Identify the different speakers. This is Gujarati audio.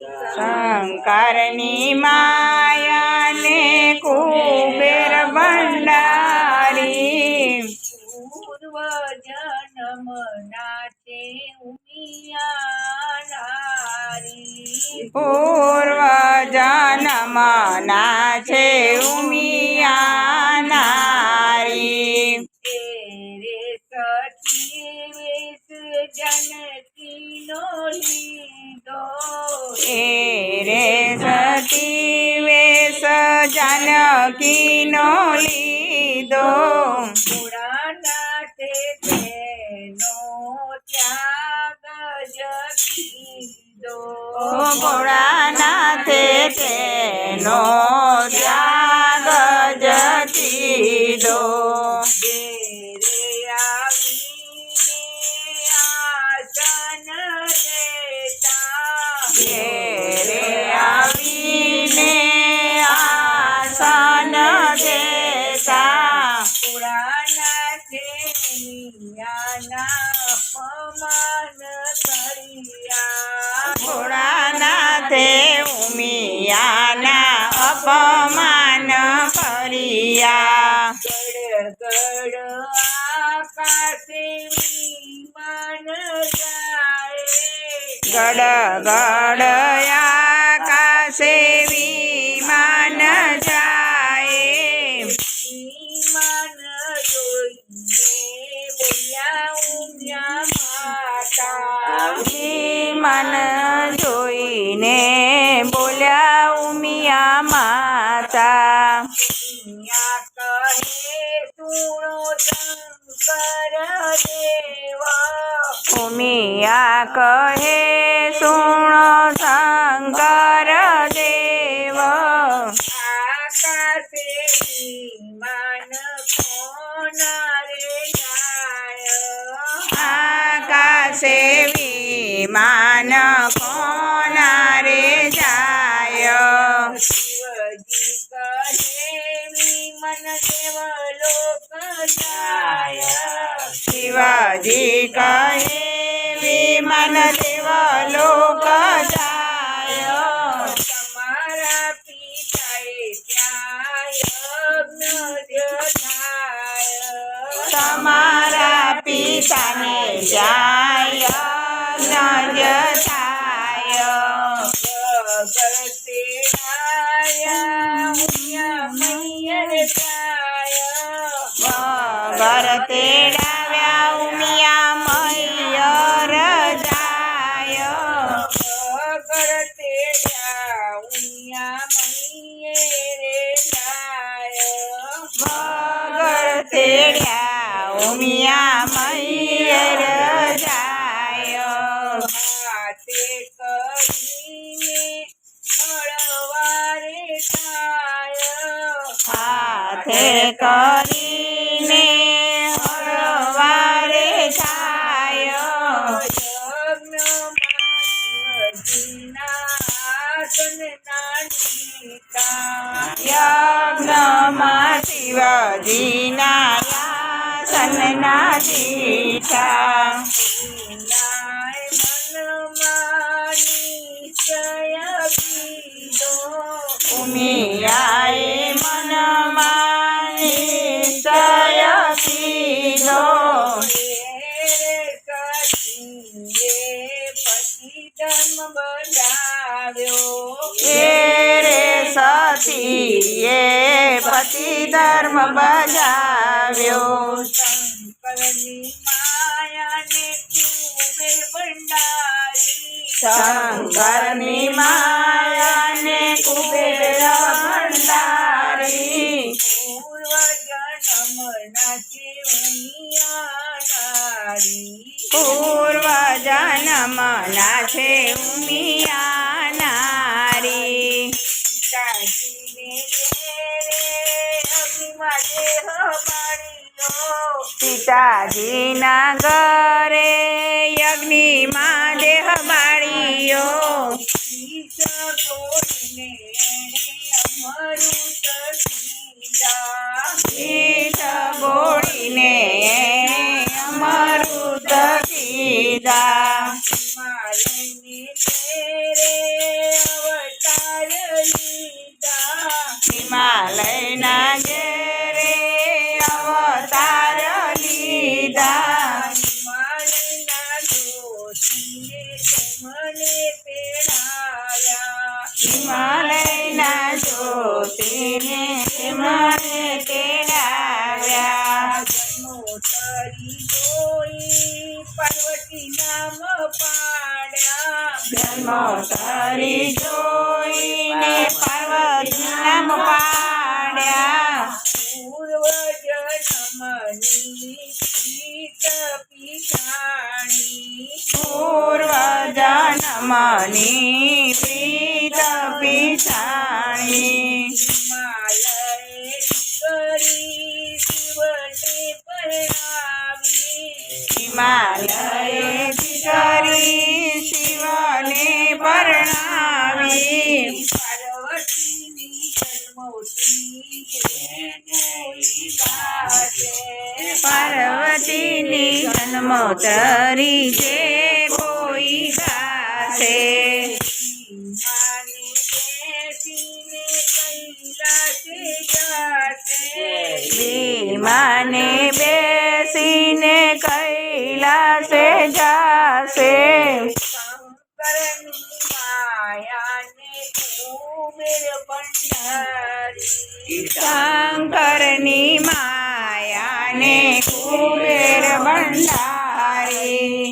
Speaker 1: શંકરની માયાને કુબેર ભંડારી.
Speaker 2: પૂર્વ જન્મ નાચે ઉમિયા
Speaker 1: પૂર્વ જન્મના છે
Speaker 2: જાનકીનો લીધો
Speaker 1: ભોળાનાથે તેનો
Speaker 2: અપમાન કર્યા ગડ
Speaker 1: ગડ આકાશે વિમાન જાય
Speaker 2: વિમાન જોઈને બોલ્યા ઉમ્યા માતા.
Speaker 1: વિમાન ઉમિયા
Speaker 2: કહે સુણો શંકર દેવ. આકાશે વિમાન કોનારે જાય?
Speaker 1: આકાશે વિમાન કોના રે જાય?
Speaker 2: શિવજી કહે મન દેવ
Speaker 1: શિવાજી કહે વિમાન દેવા લોક જાય.
Speaker 2: તમારા પિતાએ ત્યાં થાય
Speaker 1: તમારા પિતાને જાય યજ્ઞ થાય
Speaker 2: ભગતે આયા મૈયર
Speaker 1: વગર ઉમિયા મૈયર જાય
Speaker 2: વગર તેડ્યા ઉમિયા મૈયરે જાય
Speaker 1: વગર તેડ્યા ઉમિયા મૈયર જાય
Speaker 2: હાથે કરીને હળવારે થાય
Speaker 1: હાથે કરીને શિવજીના સનના દીઠા ઉમિયાએ મનમાં નિશ્ચય કીધો
Speaker 2: ધર્મ બનાવ્યો
Speaker 1: સતીએ પતિ ધર્મ બજાવ્યો.
Speaker 2: શંકરની માયાને કુબેર ભંડારી.
Speaker 1: શંકરની માયાને કુબેર ભંડારી.
Speaker 2: પૂર્વ જન્મના છે
Speaker 1: પૂર્વ જન્મના છે ઉમિયા
Speaker 2: પિતાજીના ઘરે
Speaker 1: યજ્ઞમાં દેહ
Speaker 2: ઈશ ગોળીને અમૃત પીધા હિમાલયના
Speaker 1: જ્યોતિને મને તેડાવ્યા
Speaker 2: જન્મોત્તરી જોઈ પાર્વતી નામ પાડ્યા.
Speaker 1: જન્મોત્તરી જોઈને પાર્વતી નામ પાડ્યા
Speaker 2: પૂર્વ જન્મની પ્રીત
Speaker 1: પૂર્વ જન્મની
Speaker 2: હિમાલયે કરી શિવને પરણાવી પાર્વતીની જન્મોતરી જે કોઈ ગાશે માને
Speaker 1: શંકરની માયાને કુબેર ભંડારી